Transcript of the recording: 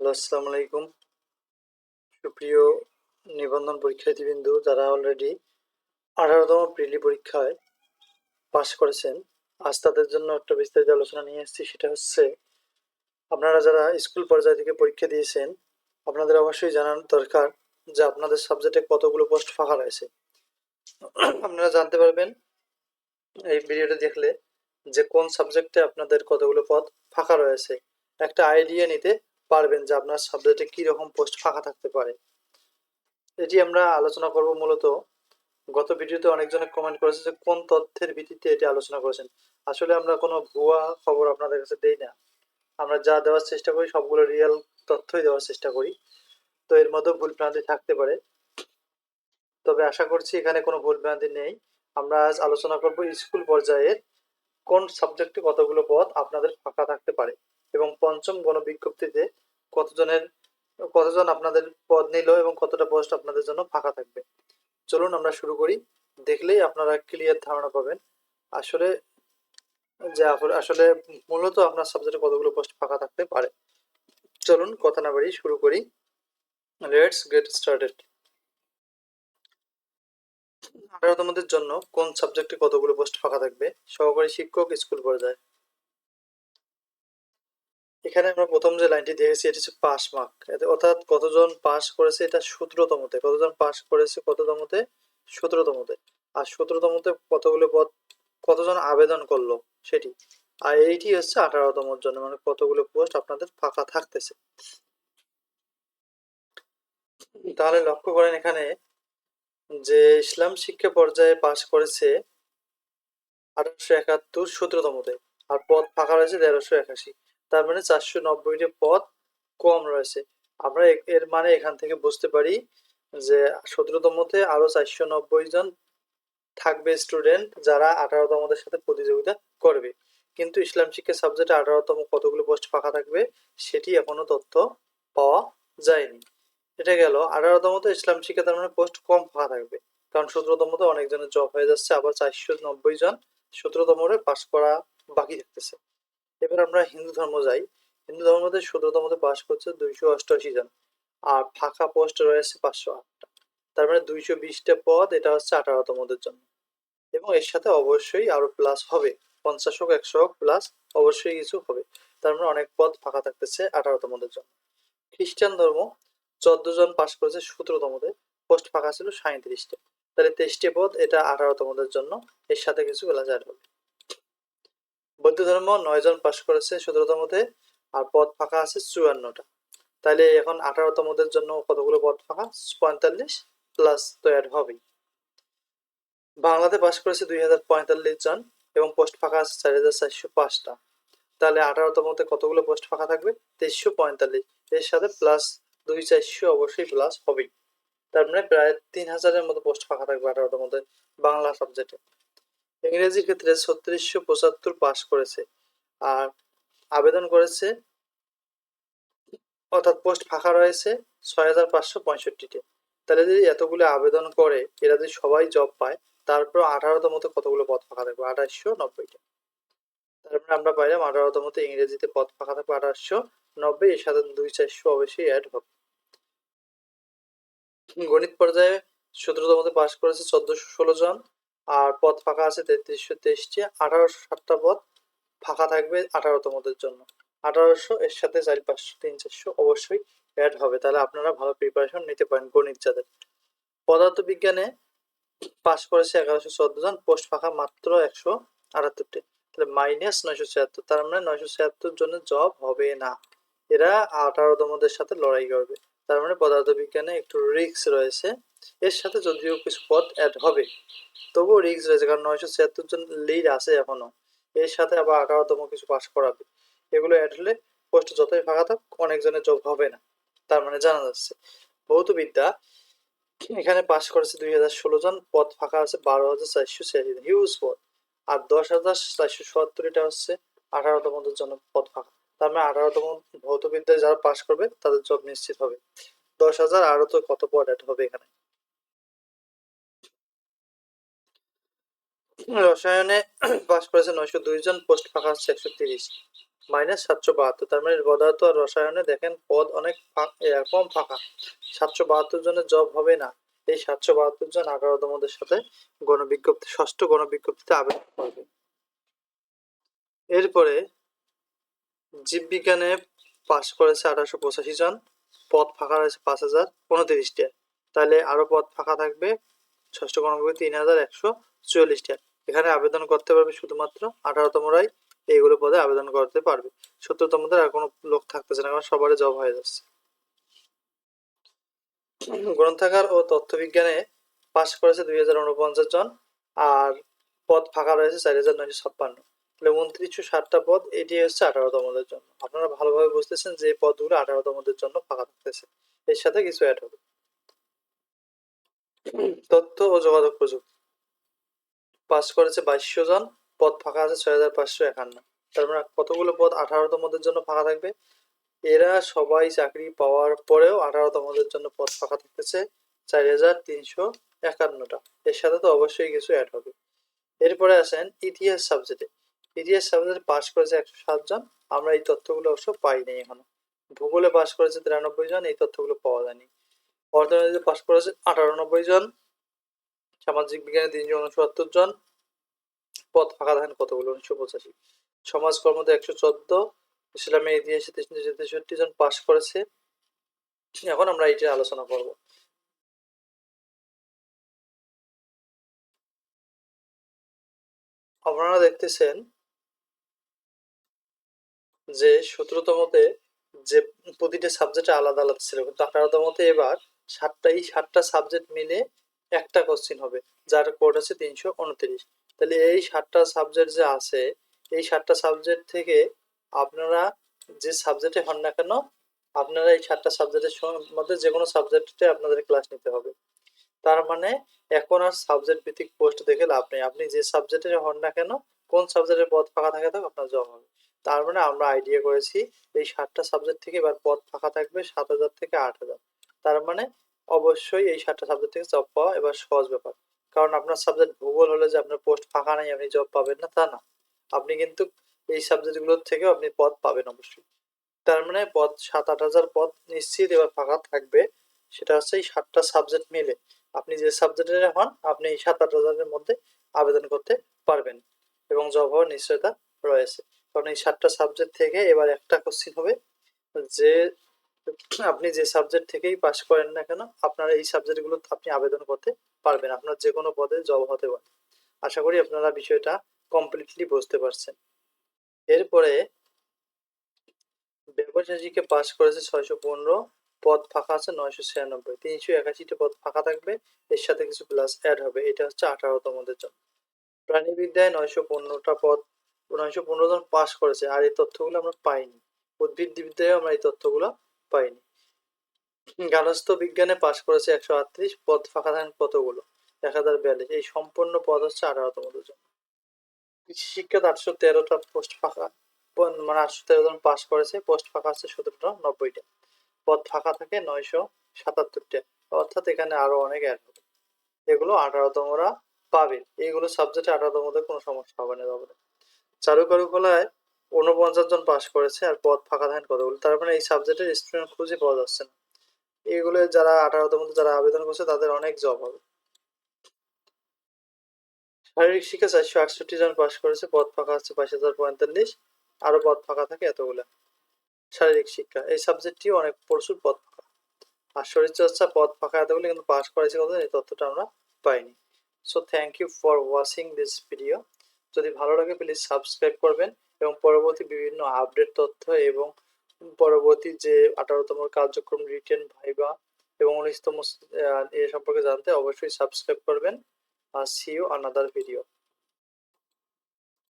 Hello, আসসালামু আলাইকুম। সুপ্রিয় নিবন্ধন পরীক্ষার্থীবৃন্দু, যারা অলরেডি আঠারোতম প্রিলি পরীক্ষায় পাশ করেছেন, আজ তাদের জন্য একটা বিস্তারিত আলোচনা নিয়ে এসেছি সেটা হচ্ছে আপনারা যারা স্কুল পর্যায় থেকে পরীক্ষা দিয়েছেন, আপনাদের অবশ্যই জানার দরকার যে আপনাদের সাবজেক্টে কতগুলো পোস্ট ফাঁকা রয়েছে। আপনারা জানতে পারবেন এই ভিডিওটা দেখলে যে কোন সাবজেক্টে আপনাদের কতগুলো পদ ফাঁকা রয়েছে। একটা আইডিয়া নিতে পারবেন যে আপনার সাবজেক্টে কি রকম পোস্ট ফাঁকা থাকতে পারে। এটি আমরা আলোচনা করব মূলত। গত ভিডিওতে অনেকজনে কমেন্ট করেছে যে, কোন তথ্যের ভিত্তিতে এটি আলোচনা করেছেন? আসলে আমরা কোনো ভুয়া খবর আপনাদের কাছে দেই না। আমরা যা দেওয়ার চেষ্টা করি, সবগুলো রিয়েল তথ্যই দেওয়ার চেষ্টা করি। তো এর মধ্যে ভুল ভ্রান্তি থাকতে পারে। তবে আশা করছি এখানে কোনো ভুল ভ্রান্তি নেই। আমরা আজ আলোচনা করব স্কুল পর্যায়ের কোন সাবজেক্টে কতগুলো পদ আপনাদের ফাঁকা থাকতে পারে এবং পঞ্চম গণবিজ্ঞপ্তিতে কতজনের, কতজন আপনাদের পদ নিল এবং কতটা পোস্ট আপনাদের জন্য ফাঁকা থাকবে। চলুন আমরা শুরু করি। দেখলেই আপনারা ক্লিয়ার ধারণা পাবেন। আসলে, যে আসলে মূলত আপনার সাবজেক্টে কতগুলো পোস্ট ফাঁকা থাকতে পারে। চলুন কথা না বাড়ি শুরু করি। লেটস গেট স্টার্টেড আঠারোতমদের জন্য কোন সাবজেক্টে কতগুলো পোস্ট ফাঁকা থাকবে? সহকারী শিক্ষক, স্কুল পর্যায়ে। এখানে আমরা প্রথম যে লাইনটি দেখেছি, এটি হচ্ছে পাস মার্ক। অর্থাৎ কতজন পাস করেছে এটা সূত্রতমতে, কতজন পাস করেছে কততমতে? সূত্রতমতে। আর সূত্রতমতে কতগুলো পদ, কতজন আবেদন করল সেটি। আর এইটি হচ্ছে আঠারোতমর জন্য মানে কতগুলো পোস্ট আপনাদের ফাঁকা থাকতেছে। তাহলে লক্ষ্য করেন এখানে যে ইসলাম শিক্ষা পর্যায়ে পাশ করেছে আঠারোশো একাত্তর সতেরোতমতে, আর পদ ফাঁকা রয়েছে তেরোশো একাশি। তার মানে চারশো নব্বইটি পদ কম রয়েছে। আমরা এর মানে এখান থেকে বুঝতে পারি যে সতেরোতমতে আরও চারশো নব্বই জন থাকবে স্টুডেন্ট যারা আঠারোতমদের সাথে প্রতিযোগিতা করবে। কিন্তু ইসলাম শিক্ষা সাবজেক্টে আঠারোতম কতগুলো পোস্ট ফাঁকা থাকবে সেটি এখনও তথ্য পাওয়া যায়নি। এটা গেল আঠারোতমতে ইসলাম শিক্ষা তার মানে পোস্ট কম ফাঁকা থাকবে। কারণ সতেরোতমতে অনেকজনের জব হয়ে যাচ্ছে, আবার চারশো নব্বই জন সতেরোতমরে পাশ করা বাকি থাকতেছে। এবার আমরা হিন্দু ধর্ম যাই। হিন্দু ধর্মতে সতেরোতমতে পাশ করছে দুইশো অষ্টআশি জন। আর ফাঁকা পোস্ট রয়েছে পাঁচশো আটটা। তার মানে দুইশো বিশটা পদ, এটা হচ্ছে আঠারোতমদের জন্য এবং এর সাথে অবশ্যই আরও প্লাস হবে। পঞ্চাশ হোক, একশো হোক প্লাস অবশ্যই কিছু হবে। তার মানে অনেক পদ ফাঁকা থাকতেছে আঠারোতমদের জন্য খ্রিস্টান ধর্ম, চোদ্দ জন পাশ করেছে সতেরোতমতে পোস্ট ফাঁকা ছিল সাঁত্রিশটা তাহলে তেইশটি পদ, এটা আঠারোতমদের জন্য এর সাথে কিছু বেলা যায় হবে। বৌদ্ধ ধর্ম নয় জন পাশ করেছে সতেরোতমতে আর পদ ফাঁকা আছে চুয়ান্নটা। তাহলে এখন আঠারোতমদের জন্য কতগুলো পদ ফাঁকা? পঁয়তাল্লিশ প্লাস তো অ্যাড হবেই। বাংলাতে পাশ করেছে দুই হাজার পঁয়তাল্লিশ জন এবং পোস্ট ফাঁকা আছে চার হাজার চারশো পাঁচটা। তাহলে আঠারোতমতে কতগুলো পোস্ট ফাঁকা থাকবে? তেইশশো পঁয়তাল্লিশ। এর সাথে প্লাস দুই চারশো অবশ্যই প্লাস হবেই। তার মানে প্রায় তিন হাজারের মতো পোস্ট ফাঁকা থাকবে আঠারোতমতে বাংলা সাবজেক্টে ইংরেজির ক্ষেত্রে ছত্রিশশো পঁচাত্তর পাশ করেছে আর আবেদন করেছে, অর্থাৎ পোস্ট ফাঁকা রয়েছে ছয় হাজার পাঁচশো পঁয়ষট্টিতে তাহলে যদি এতগুলো আবেদন করে, এরা যদি সবাই জব পায় তারপর আঠারোতমতে কতগুলো পদ ফাঁকা থাকবে? আঠাশশো নব্বইটা। তারপরে আমরা পাইলাম আঠারোতমতে ইংরেজিতে পদ ফাঁকা থাকবে আঠাশশো নব্বই, এর সাথে দুই চারশো অবশ্যই অ্যাড হবে। গণিত পর্যায়ে সতেরোতমতে পাশ করেছে চোদ্দশো ষোলো জন। আর পদ ফাঁকা আছে তেত্রিশশো তেইশটি। আঠারোশো ষাটটা পদ ফাঁকা থাকবে আঠারো আঠারোতমদের জন্য। আঠারোশো এর সাথে চারি পাঁচশো, তিন চারশো অবশ্যই অ্যাড হবে। তাহলে আপনারা ভালো প্রিপারেশন নিতে পারেন গণিত যাদের। পদার্থ বিজ্ঞানে পাশ করেছে এগারোশো চোদ্দ জন পোস্ট ফাঁকা মাত্র একশো আটাত্তরটি। তাহলে মাইনাস নয়শো ছিয়াত্তর, তার মানে নয়শো ছিয়াত্তর জন্য জব হবে না। এরা আঠারো আঠারোতমদের সাথে লড়াই করবে। তার মানে পদার্থ বিজ্ঞানে একটু রিস্ক রয়েছে। এর সাথে যদিও কিছু পদ অ্যাড হবে। তবুও রিস্ক রয়েছে, কারণ নয়শো ছিয়াত্তর জন লিড আছে এখনও। এর সাথে আবার আঠারোতম কিছু পাস করাবে। এগুলো অ্যাড হলে পোস্ট যতই ফাঁকা থাক অনেকজনের জব হবে না। তার মানে জানা যাচ্ছে। ভৌতবিদ্যা, এখানে পাস করেছে দুই হাজার ষোলো জন, পদ ফাঁকা আছে বারো হাজার চারশো ছিয়াশি হিউজ পদ। আর দশ হাজার চারশো সত্তর এটা হচ্ছে আঠারোতমদের জন্য পদ ফাঁকা। তার মানে আঠারোতম ভৌতবিদ্যায় যারা পাস করবে, তাদের জব নিশ্চিত হবে। দশ হাজার আরও তো কত পদ অ্যাড হবে এখানে? রসায়নে পাস করেছে নয়শো দুই জন, পোস্ট ফাঁকা হচ্ছে একশো তিরিশ। মাইনাস সাতশো বাহাত্তর, তার মানে পদার্থ আর রসায়নে দেখেন পদ অনেক কম ফাঁকা। সাতশো বাহাত্তর জনের জব হবে না। এই সাতশো বাহাত্তর জন আঠারোতমদের সাথে গণবিজ্ঞপ্তি, ষষ্ঠ গণবিজ্ঞপ্তিতে আবেদন করবে। এরপরে জীববিজ্ঞানে পাস করেছে আঠারোশো পঁচাশি জন, পদ ফাঁকা রয়েছে পাঁচ হাজার উনত্রিশটা। তাহলে আরও পদ ফাঁকা থাকবে, ষষ্ঠ গণবিজ্ঞপ্তি তিন হাজার একশো চুয়াল্লিশটা। এখানে আবেদন করতে পারবে শুধুমাত্র আঠারোতমরাই এইগুলো পদে আবেদন করতে পারবে। সত্তরতমদের আর কোনো লোক থাকতেছে না, কারণ সবারই জব হয়ে যাচ্ছে। গ্রন্থাগার ও তথ্য বিজ্ঞানে পাশ করেছে দুই হাজার উনপঞ্চাশ জন, আর পদ ফাঁকা রয়েছে চার হাজার নয়শো ছাপ্পান্ন। তাহলে উনত্রিশশো ষাটটা পদ, এটি হচ্ছে আঠারোতমদের জন্য। আপনারা ভালোভাবে বুঝতেছেন যে পদগুলো আঠারোতমদের জন্য ফাঁকা থাকতেছে। এর সাথে কিছু অ্যাড হবে। তথ্য ও যোগাযোগ প্রযুক্তি। পাস করেছে বাইশশো জন, পদ ফাঁকা আছে ছয় হাজার পাঁচশো একান্ন। তার মানে কতগুলো পদ আঠারোতমদের জন্য ফাঁকা থাকবে? এরা সবাই চাকরি পাওয়ার পরেও আঠারোতমদের জন্য পদ ফাঁকা থাকতেছে চার হাজার তিনশো একান্নটা। এর সাথে তো অবশ্যই কিছু অ্যাড হবে। এরপরে আসেন ইতিহাস সাবজেক্টে ইতিহাস সাবজেক্টে পাস করেছে একশো সাতজন আমরা এই তথ্যগুলো অবশ্য পাইনি এখনও। ভূগোলে পাস করেছে তিরানব্বই জন, এই তথ্যগুলো পাওয়া যায়নি। অর্থনীতিতে পাস করেছে আটানব্বই জন। সামাজিক বিজ্ঞানে তিনশো উনসত্তর জন। পদ ফাঁকা থাকেন কতগুলো? উনিশশো পঁচাশি। সমাজ কর্মতে একশো চোদ্দ। ইসলামের ইতিহাসে তিনশো তেষট্টি জন পাস করেছে। এখন আমরা এইটা আলোচনা করব। আপনারা দেখতেছেন যে সতেরোতমতে যে প্রতিটা সাবজেক্টে আলাদা আলাদা ছিল। কিন্তু আঠারোতমতে এবার সাতটা এই সাতটা সাবজেক্ট মিলে একটা কোশ্চিন হবে, যার কোড আছে তিনশো উনত্রিশ। তাহলে এই সাতটা সাবজেক্ট যে আছে, এই সাতটা সাবজেক্ট থেকে আপনারা যে সাবজেক্টে হন না কেন, আপনারা এই সাতটা সাবজেক্টের মধ্যে যে কোনো সাবজেক্টে আপনাদের ক্লাস নিতে হবে। তার মানে এখন আর সাবজেক্ট ভিত্তিক পোস্ট দেখে লাভ নেই। আপনি যে সাবজেক্টে হন না কেন, কোন সাবজেক্টের পদ ফাঁকা থাকে থাক, আপনার জব হবে। তার মানে আমরা আইডিয়া করেছি, এই সাতটা সাবজেক্ট থেকে এবার পদ ফাঁকা থাকবে সাত হাজার থেকে আট হাজার। তার মানে অবশ্যই এই সাতটা সাবজেক্ট থেকে জব পাওয়া এবার সহজ ব্যাপার। কারণ আপনার সাবজেক্ট ভূগোল হলে যে আপনার পোস্ট ফাঁকা নাই, আপনি জব পাবেন না, তা না। আপনি কিন্তু এই সাবজেক্টগুলোর থেকেও আপনি পদ পাবেন অবশ্যই। তার মানে পদ সাত আট হাজার পদ নিশ্চিত এবার ফাঁকা থাকবে। সেটা হচ্ছে এই সাতটা সাবজেক্ট মিলে আপনি যে সাবজেক্টের হন, আপনি এই সাত আট হাজারের মধ্যে আবেদন করতে পারবেন এবং জব হওয়ার নিশ্চয়তা রয়েছে। কারণ এই সাতটা সাবজেক্ট থেকে এবার একটা কোশ্চিন হবে যে আপনি যে সাবজেক্ট থেকেই পাস করেন না কেন, আপনার এই সাবজেক্টগুলো আপনি আবেদন করতে পারবেন, আপনার যে কোনো পদে জব হতে পারে। আশা করি আপনারা বিষয়টা কমপ্লিটলি বুঝতে পারছেন। এরপরে ব্যবসায়ীকে পাস করেছে ছয়শো পনেরো, পদ ফাঁকা আছে নয়শো ছিয়ানব্বই। তিনশো একাশিটা পদ ফাঁকা থাকবে, এর সাথে কিছু প্লাস অ্যাড হবে, এটা হচ্ছে আঠারোতমদের জন্য প্রাণীবিদ্যায় নয়শো পনেরোটা পদ, নয়শো পনেরো জন পাস করেছে, আর এই তথ্যগুলো আমরা পাইনি। উদ্ভিদ বিদ্যায় আমরা এই তথ্যগুলো পাইনি। গার্হস্থ্য বিজ্ঞানে পাশ করেছে একশো আটত্রিশ পদ ফাঁকা থাকেন কতগুলো? এক হাজার বিয়াল্লিশ। এই সম্পূর্ণ পদ হচ্ছে আঠারোতমদের জন্য কৃষি শিক্ষাতে আটশো তেরোটা পোস্ট ফাঁকা মানে আটশো তেরো জন পাস করেছে, পোস্ট ফাঁকা আছে সতেরোটা, নব্বইটা। পদ ফাঁকা থাকে নয়শো সাতাত্তরটা। অর্থাৎ এখানে আরও অনেক অ্যাড হবে। এগুলো আঠারোতমরা পাবে। এইগুলো সাবজেক্টে আঠারোতমদের কোনো সমস্যা হবে না তারপরে চারুকারুকলায় উনপঞ্চাশ জন পাস করেছে আর পদ ফাঁকা থাকেন কতগুলো? তার মানে এই সাবজেক্টের স্টুডেন্ট খুঁজে পাওয়া যাচ্ছে না। এগুলো যারা আঠারোতম মধ্যে যারা আবেদন করছে, তাদের অনেক জব হবে। শারীরিক শিক্ষা চারশো আটষট্টি জন পাস করেছে, পদ ফাঁকা আছে বাইশ হাজার পঁয়তাল্লিশ, আরও পদ ফাঁকা থাকে এতগুলো। শারীরিক শিক্ষা, এই সাবজেক্টটিও অনেক প্রচুর পদ ফাঁকা। আর শরীরচর্চা পদ ফাঁকা এতগুলো কিন্তু পাস করেছে কত এই তথ্যটা আমরা পাইনি। So thank you for watching this video যদি ভালো লাগে প্লিজ সাবস্ক্রাইব করবেন। এবং পরবর্তী বিভিন্ন আপডেট তথ্য এবং পরবর্তী যে আঠারোতম কার্যক্রম রিটেন ভাইবা এবং উনিশতম এ সম্পর্কে জানতে অবশ্যই সাবস্ক্রাইব করবেন। আর সিও আনাদার ভিডিও